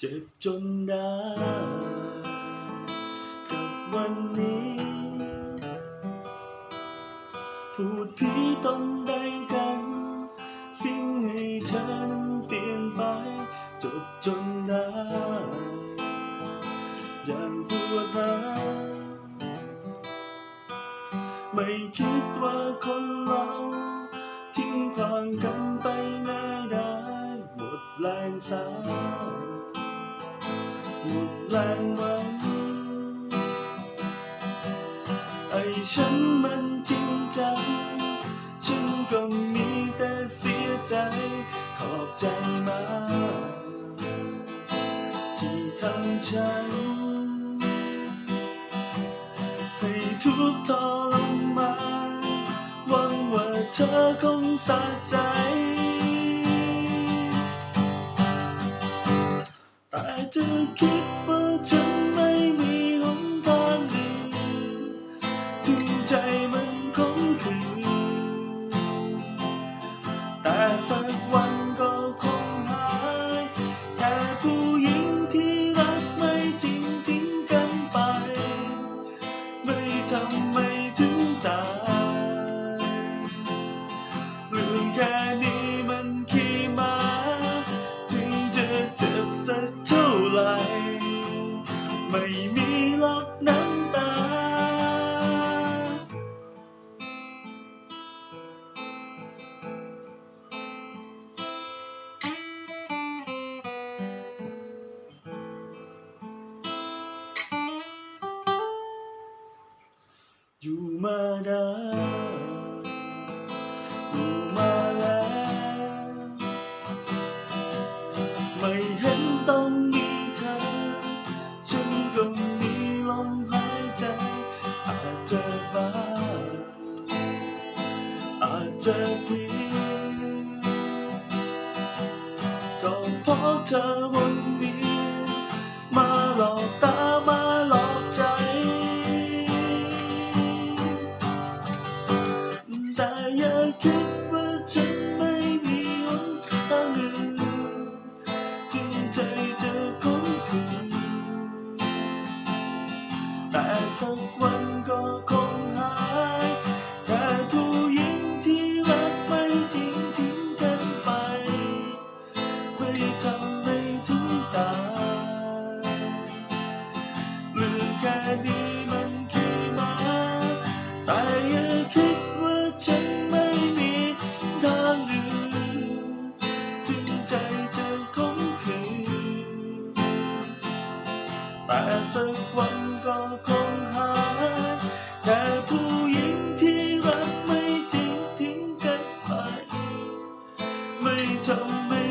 เจ็บจนได้กับวันนี้ พูดผีตนใดกัน สิ่งให้เธอนั้นเปลี่ยนไป จบจนได้ อย่างปวดร้าวไม่คิดว่าคนเราทิ้งความกันไปง่ายได้หมดแรงสา หมดแรงหวันไอ้ฉันมันจริงจัง ฉันก็มีแต่เสียใจ ขอบใจมาก ที่ทำฉัน ให้ทุกทรมานหวังว่าเธอคงสะใจ แต่เธอคิดว่าฉันไม่มีหนทางดีถึงใจมันคงคือ แต่สักวัน ไม่มีหรอกน้ำตา อยู่มาได้อยู่มาแล้วไม่เห็น จจะบ้าอาจจะเพียก็เพราะเธอวน แต่สักวันก็คงหายแค่ผู้หญิงที่รักไม่จริงทิ้งกันไป ไม่ทำไม่